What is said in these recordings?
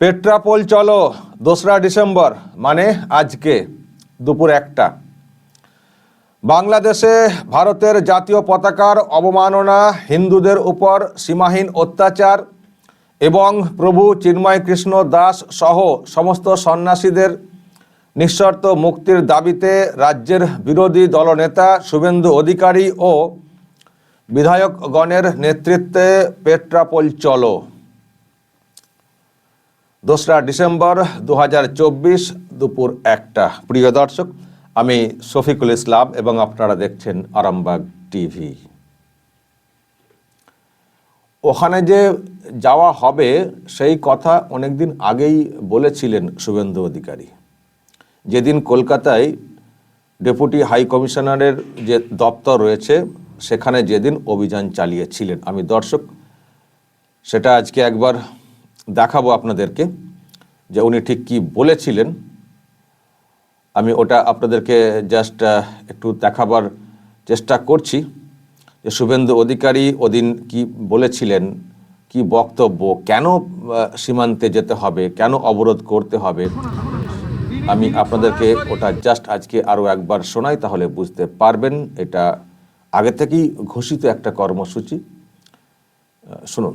পেট্রাপোল চলো, দোসরা ডিসেম্বর মানে আজকে, দুপুর একটা। বাংলাদেশে ভারতের জাতীয় পতাকার অবমাননা, হিন্দুদের উপর সীমাহীন অত্যাচার এবং প্রভু চিন্ময় কৃষ্ণ দাস সহ সমস্ত সন্ন্যাসীদের নিঃশর্ত মুক্তির দাবিতে রাজ্যের বিরোধী দলনেতা শুভেন্দু অধিকারী ও বিধায়কগণের নেতৃত্বে পেট্রাপোল চলো। দোসরা ডিসেম্বর দু হাজার চব্বিশ দুপুর একটা। প্রিয় দর্শক, আমি শফিকুল ইসলাম এবং আপনারা দেখছেন আরামবাগ টিভি। ওখানে যে যাওয়া হবে, সেই কথা অনেকদিন আগেই বলেছিলেন শুভেন্দু অধিকারী। যেদিন কলকাতায় ডেপুটি হাই কমিশনারের যে দপ্তর রয়েছে, সেখানে যেদিন অভিযান চালিয়েছিলেন। আমি দর্শক, সেটা আজকে একবার দেখাবো আপনাদেরকে যে উনি ঠিক কি বলেছিলেন। আমি ওটা আপনাদেরকে জাস্ট একটু দেখাবার চেষ্টা করছি যে শুভেন্দু অধিকারী ওদিন কি বলেছিলেন, কি বক্তব্য, কেন সীমান্তে যেতে হবে, কেন অবরোধ করতে হবে, আমি আপনাদেরকে ওটা জাস্ট আজকে আরও একবার শোনাই তাহলে বুঝতে পারবেন। এটা আগে থেকেই ঘোষিত একটা কর্মসূচি। শুনুন।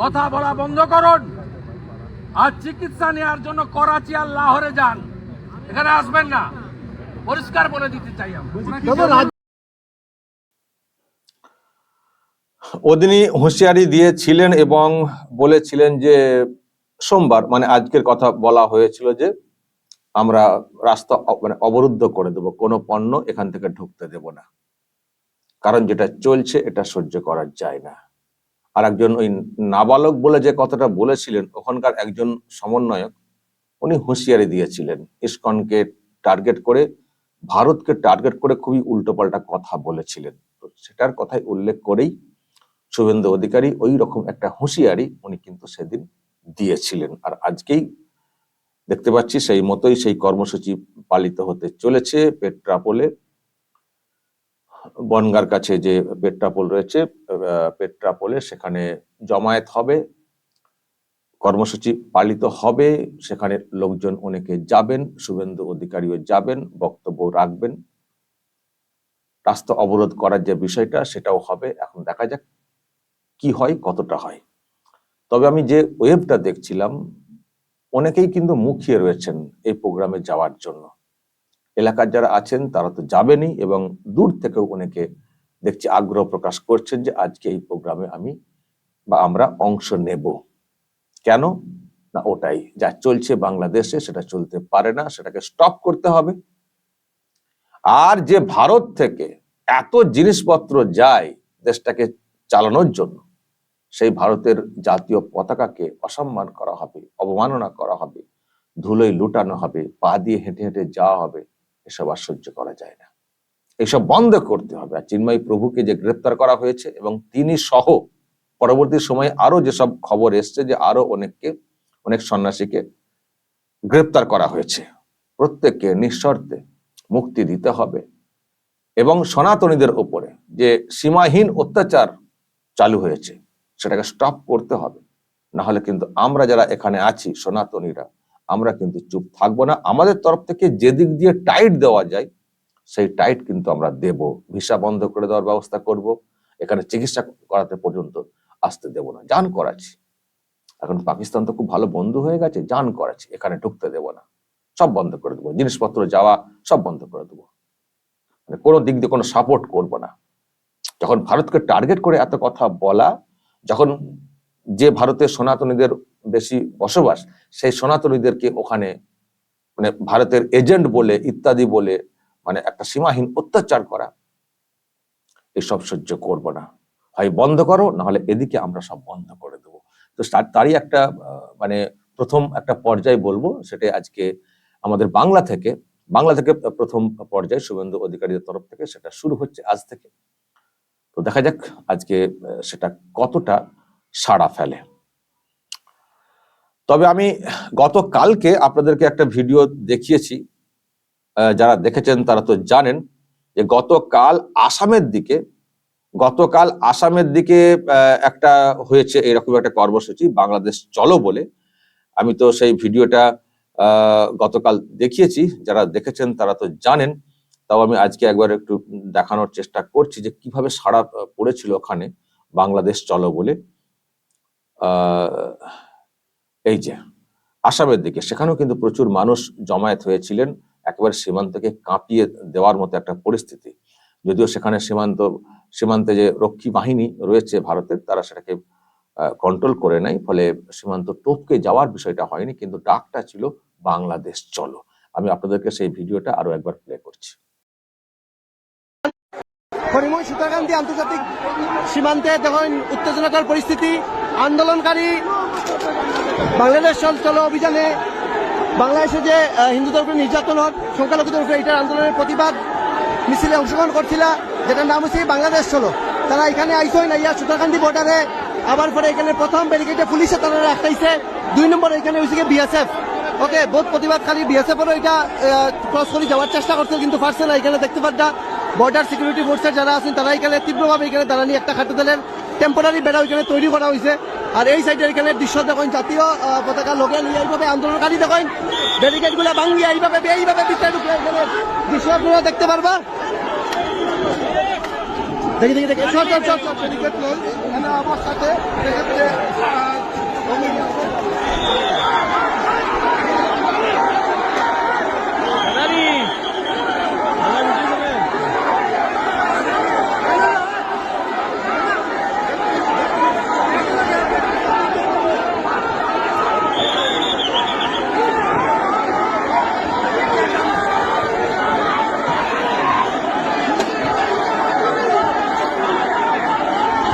কথা বলা বন্ধ করুন। আর চিকিৎসা নেওয়ার জন্য করাচি আর লাহোরে যান। এখানে আসবেন না। পরিষ্কার বলে দিতে চাই আমরা ওদিনই হুঁশিয়ারি দিয়েছিলেন এবং বলেছিলেন যে সোমবার মানে আজকের কথা বলা হয়েছিল যে আমরা রাস্তা মানে অবরুদ্ধ করে দেব কোনো পণ্য এখান থেকে ঢুকতে দেব না। কারণ যেটা চলছে এটা সহ্য করা যায় না। আর একজন ওই নাবালক বলে যে কথাটা বলেছিলেন, ওখানকার একজন সমন্বয়ক, উনি হুঁশিয়ারি দিয়েছিলেন, ইসকনকে টার্গেট করে, ভারতকে টার্গেট করে খুবই উল্টোপাল্টা কথা বলেছিলেন। তো সেটার কথাই উল্লেখ করেই শুভেন্দু অধিকারী ওই রকম একটা হুঁশিয়ারি উনি কিন্তু সেদিন দিয়েছিলেন। আর আজকেই দেখতে পাচ্ছি সেই মতোই সেই কর্মসূচি পালিত হতে চলেছে, পেট্রাপোলে। বনগার কাছে যে পেট্রাপোল রয়েছে পেট্রাপোলে সেখানে জমায়েত হবে, কর্মসূচি পালিত হবে, সেখানে লোকজন অনেকে যাবেন, শুভেন্দু অধিকারীও যাবেন, বক্তব্য রাখবেন। রাস্তা অবরোধ করার যে বিষয়টা, সেটাও হবে। এখন দেখা যাক কি হয়, কতটা হয়। তবে আমি যে ওয়েবটা দেখছিলাম, অনেকেই কিন্তু মুখিয়ে রয়েছেন এই প্রোগ্রামে যাওয়ার জন্য। এলাকার যারা আছেন, তারা তো যাবেনই এবং দূর থেকেও অনেকে দেখছি আগ্রহ প্রকাশ করছেন যে আজকে এই প্রোগ্রামে আমি বা আমরা অংশ নেব। কেন? না, ওটাই। যা চলছে বাংলাদেশে সেটা চলতে পারে না, সেটাকে স্টপ করতে হবে। আর যে ভারত থেকে এত জিনিসপত্র যায় দেশটাকে চালানোর জন্য, সেই ভারতের জাতীয় পতাকাকে অসম্মান করা হবে, অবমাননা করা হবে, ধুলোয় লুটানো হবে, পা দিয়ে হেঁটে হেঁটে যাওয়া হবে এসব আর সহ্য করা যায় না। এসব বন্ধ করতে হবে। আর চিন্ময় প্রভুকে যে গ্রেপ্তার করা হয়েছে এবং তিনি সহ পরবর্তী সময়ে আরও যেসব খবর এসছে যে আরও অনেককে, অনেক সন্ন্যাসীকে গ্রেপ্তার করা হয়েছে, প্রত্যেককে নিঃশর্তে মুক্তি দিতে হবে এবং সনাতনীদের উপরে যে সীমাহীন অত্যাচার চালু হয়েছে, সেটাকে স্টপ করতে হবে। না হলে কিন্তু আমরা যারা এখানে আছি, সনাতনীরা আমরা কিন্তু চুপ থাকব না। আমাদের তরফ থেকে যে দিক দিয়ে টাইট দেওয়া যায়, সেই টাইট কিন্তু আমরা দেব। ভিসা বন্ধ করে দেওয়ার ব্যবস্থা করব। এখানে চিকিৎসা করাতে পর্যন্ত আসতে দেব না। যান করাচ্ছি। এখন পাকিস্তান তো খুব ভালো বন্ধু হয়ে গেছে, যান করেছে এখানে ঢুকতে দেব না। সব বন্ধ করে দেবো। জিনিসপত্র যাওয়া, সব বন্ধ করে দেবো। মানে কোনো দিক দিয়ে কোনো সাপোর্ট করব না। যখন ভারতকে টার্গেট করে এত কথা বলা, যখন যে ভারতের সনাতনীদের বেশি বসবাস সেই সনাতনীদেরকে ওখানে মানে ভারতের এজেন্ট বলে, ইত্যাদি বলে মানে একটা সীমাহীন অত্যাচার করা। এসব সহ্য করব না। হয় বন্ধ করো না হলে এদিকে আমরা সব বন্ধ করে দেবো। তো তারই একটা মানে প্রথম একটা পর্যায় বলব সেটা আজকে আমাদের বাংলা থেকে। বাংলা থেকে প্রথম পর্যায়ে শুভেন্দু অধিকারীদের তরফ থেকে সেটা শুরু হচ্ছে আজ থেকে। তো দেখা যাক আজকে সেটা কতটা সাড়া ফেলে। তবে আমি গতকালকে আপনাদেরকে একটা ভিডিও দেখিয়েছি যারা দেখেছেন তারা তো জানেন যে গতকাল আসামের দিকে গতকাল আসামের দিকে একটা হয়েছে এরকম একটা কর্মসূচি বাংলাদেশ চলো বলে। আমি তো সেই ভিডিওটা গতকাল দেখিয়েছি যারা দেখেছেন তারা তো জানেন। তাও আমি আজকে একবার একটু দেখানোর চেষ্টা করছি যে কীভাবে সাড়া পড়েছিল ওখানে বাংলাদেশ চলো বলে। আহ, এই যে, আসামের দিকে, সেখানেও কিন্তু প্রচুর মানুষ জমায়েত হয়েছিলেন, একেবারে সীমান্তকে কাঁপিয়ে দেওয়ার মতো একটা পরিস্থিতি। যদিও সেখানে সীমান্ত, সীমান্তে যে রক্ষী বাহিনী রয়েছে ভারতের, তারা সেটাকে কন্ট্রোল করে নাই, ফলে সীমান্ত টপকে যাওয়ার বিষয়টা হয়নি, কিন্তু ডাকটা ছিল বাংলাদেশ চলো। আমি আপনাদেরকে সেই ভিডিওটা আরও একবার প্লে করছি। হরিময় সীতাকান্তি আন্তর্জাতিক সীমান্তে দেখুন, উত্তেজনাকর পরিস্থিতি, আন্দোলনকারী বাংলাদেশ চল অভিযানে বাংলাদেশে যে হিন্দুদের উপরে নির্যাতন হোক সংখ্যালঘুদের উপরে এটার আন্দোলনের প্রতিবাদ মিছিলে অংশগ্রহণ করছিল, যেটার নাম হচ্ছে বাংলাদেশ চলো। তারা এখানে আইসই না ইয়া সুতাকান্দি বর্ডারে আবার পরে এখানে প্রথম ব্যারিকেডে পুলিশে তারা আটকাইছে দুই নম্বর এখানে হয়েছে বিএসএফ ওকে, বহুত প্রতিবাদকারী বিএসএফ এরও এটা ক্রস করে যাওয়ার চেষ্টা করছে কিন্তু পারছে না, এখানে দেখতে পাচ্ছা বর্ডার সিকিউরিটি ফোর্সের যারা আছেন, তারা এখানে তীব্রভাবে এখানে দাঁড়ানি একটা খাদ্য দলের টেম্পোরারি বেড়া ওইখানে তৈরি করা হয়েছে। আর এই সাইডে এখানে দৃশ্য দেখেন, জাতীয় পতাকা লোকে নিয়ে এইভাবে আন্দোলনকারী দেখেন ব্যারিকেডগুলা ভাঙি এইভাবে এইভাবে এখানে দৃশ্য আপনারা দেখতে পারবা। দেখি দেখি দেখি। চল চল চল ব্যারিকেড এখানে আমার সাথে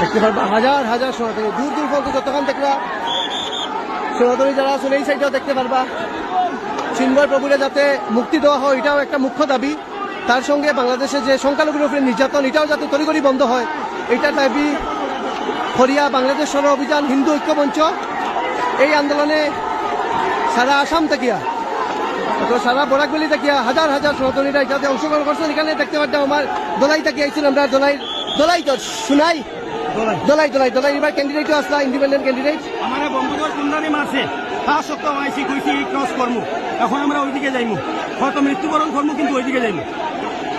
দেখতে পারবা, হাজার হাজার সনাতনী দূর দূর পর্যন্ত যতক্ষণ দেখবা সনাতনী যারা আছেন, এই সাইডেও দেখতে পারবা। চিন্ময় প্রভুরে যাতে মুক্তি দেওয়া হয়, এটাও একটা মুখ্য দাবি। তার সঙ্গে বাংলাদেশে যে সংখ্যালঘুর উপরে নির্যাতন, এটাও যাতে তড়িঘড়ি বন্ধ হয়, এটা দাবি হরিয়া বাংলাদেশ সর অভিযান হিন্দু ঐক্য মঞ্চ। এই আন্দোলনে সারা আসাম থেকে তো সারা বরাকবেলি থেকে হাজার হাজার সনাতনীরা এটাতে অংশগ্রহণ করছেন। এখানে দেখতে পাচ্ছি আমার দোলাই থেকে আইছেন আমরা, দোলাই দোলাই তো শুনাই। দোলাই দোলাই দোলাই এবার ক্যান্ডিডেটও আসলা ইন্ডিপেন্ডেন্ট ক্যান্ডিডেট আমার বন্ধুদের কুন্ডানি মারছে। তা সত্ত্বেও আইসি কইছি ক্রস করমু। এখন আমরা ওইদিকে যাইমু। হয়তো মৃত্যুবরণ করমু কিন্তু ওইদিকে যাইমু।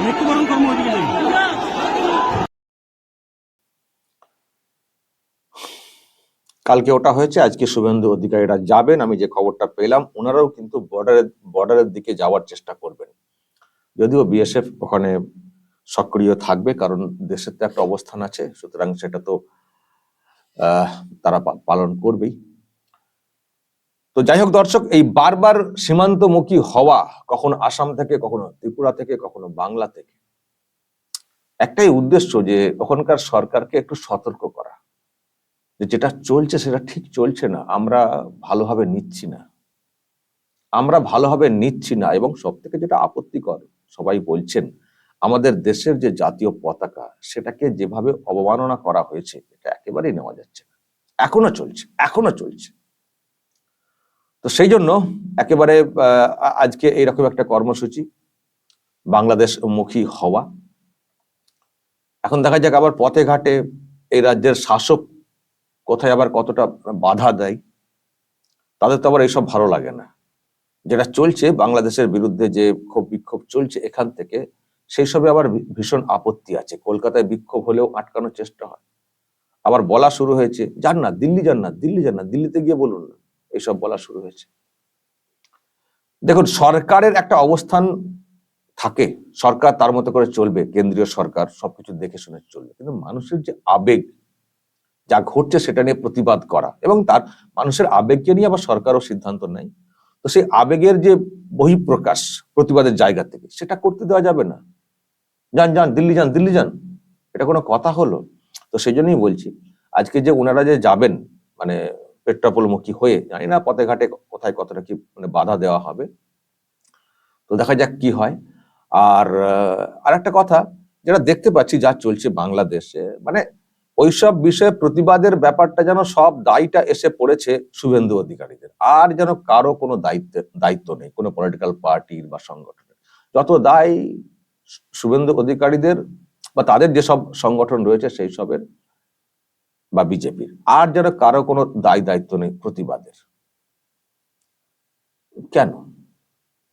মৃত্যুবরণ করমু ওইদিকে যাইমু। কালকে ওটা হয়েছে আজকে শুভেন্দু অধিকারীরা যাবেন আমি যে খবরটা পেলাম ওনারাও কিন্তু বর্ডারের বর্ডারের দিকে যাওয়ার চেষ্টা করবেন। যদিও বিএসএফ ওখানে সক্রিয় থাকবে, কারণ দেশের তো একটা অবস্থান আছে, সুতরাং সেটা তো তারা পালন করবেই। তো যাই হোক দর্শক, এই বারবার সীমান্তমুখী হওয়া কখনো আসাম থেকে, কখনো ত্রিপুরা থেকে, কখনো বাংলা থেকে, একটাই উদ্দেশ্য যে ওখানকার সরকারকে একটু সতর্ক করা। যে যেটা চলছে সেটা ঠিক চলছে না, আমরা ভালোভাবে নিচ্ছি না। আমরা ভালোভাবে নিচ্ছি না, এবং সব থেকে যেটা আপত্তিকর, সবাই বলছেন আমাদের দেশের যে জাতীয় পতাকা, সেটাকে যেভাবে অবমাননা করা হয়েছে, এটা একেবারেই নেওয়া যাচ্ছে না। এখনও চলছে এখনও চলছে। তো সেই জন্য একেবারে আজকে এইরকম একটা কর্মসূচি, বাংলাদেশ মুখী হওয়া। এখন দেখা যাক আবার পথে ঘাটে এই রাজ্যের শাসক কোথায় আবার কতটা বাধা দেয়, তাদের তো আবার এইসব ভালো লাগে না। যেটা চলছে, বাংলাদেশের বিরুদ্ধে যে ক্ষোভ বিক্ষোভ চলছে, এখান থেকে সেই সবে আবার ভীষণ আপত্তি আছে। কলকাতায় বিক্ষোভ হলেও আটকানোর চেষ্টা হয়। আবার বলা শুরু হয়েছে, যান না, দিল্লি যান না, দিল্লি যান না, দিল্লিতে গিয়ে বলুন না। এইসব বলা শুরু হয়েছে। দেখুন, সরকারের একটা অবস্থান থাকে, সরকার তার মতো করে চলবে, কেন্দ্রীয় সরকার সবকিছু দেখে শুনে চলবে, কিন্তু মানুষের যে আবেগ, যা ঘটছে সেটা নিয়ে প্রতিবাদ করা এবং তার মানুষের আবেগকে নিয়ে আবার সরকারও সিদ্ধান্ত নেয়। তো সেই আবেগের যে বহিঃপ্রকাশ প্রতিবাদের জায়গা থেকে, সেটা করতে দেওয়া যাবে না। যান যান, দিল্লি যান দিল্লি যান। এটা কোনো কথা হলো? তো সেই জন্যই বলছি, আজকে যে ওনারা যে যাবেন মানে পেট্রাপোলমুখী হয়ে, জানি না পথে ঘাটে কোথায় কতটা কি মানে বাধা দেওয়া হবে। তো দেখা যাক কি হয়। আর আর একটা কথা, যেটা দেখতে পাচ্ছি যা চলছে বাংলাদেশে মানে ওইসব বিষয়ে প্রতিবাদের ব্যাপারটা যেন সব দায়টা এসে পড়েছে শুভেন্দু অধিকারীদের। আর যেন কারও কোনো দায়িত্ব দায়িত্ব নেই, কোনো পলিটিক্যাল পার্টির বা সংগঠনের। যত দায় শুভেন্দু অধিকারীদের বা তাদের যেসব সংগঠন রয়েছে সেই সবের বা বিজেপির, আর যেন কারও কোনো দায় দায়িত্ব নেই প্রতিবাদের। কেন?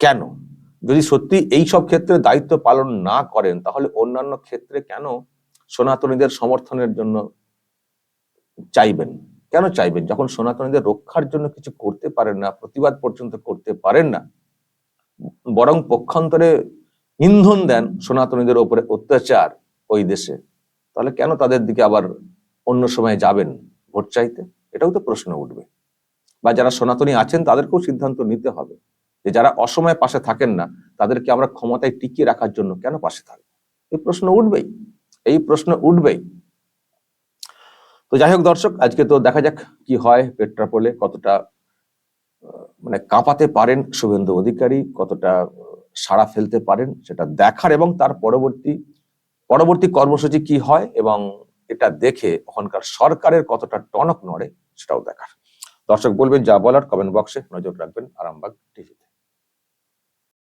কেন? যদি সত্যি এই সব ক্ষেত্রে দায়িত্ব পালন না করেন, তাহলে অন্যান্য ক্ষেত্রে কেন সনাতনীদের সমর্থনের জন্য চাইবেন? কেন চাইবেন? যখন সনাতনীদের রক্ষার জন্য কিছু করতে পারেন না, প্রতিবাদ পর্যন্ত করতে পারেন না, বরং পক্ষান্তরে ইন্ধন দেন সনাতনীদের ওপরে অত্যাচার ওই দেশে। তাহলে কেন তাদের দিকে আবার অন্য সময় যাবেন ভোট চাইতে? এটাও তো প্রশ্ন উঠবে। বা যারা সনাতনী আছেন, তাদেরকেও সিদ্ধান্ত নিতে হবে যে যারা অসময়ে পাশে থাকেন না, তাদেরকে আমরা ক্ষমতায় টিকিয়ে রাখার জন্য কেন পাশে থাকব? এই প্রশ্ন উঠবেই। এই প্রশ্ন উঠবেই। তো যাই হোক দর্শক, আজকে তো দেখা যাক কি হয় পেট্রাপোলে, কতটা মানে কাঁপাতে পারেন শুভেন্দু অধিকারী, কতটা সাড়া ফেলতে পারেন, সেটা দেখার এবং তার পরবর্তী পরবর্তী কর্মসূচি কি হয় এবং এটা দেখে ওখানকার সরকারের কতটা টনক নড়ে সেটাও দেখার। দর্শক বলবেন যা বলার কমেন্ট বক্সে নজর রাখবেন আরামবাগ টিভি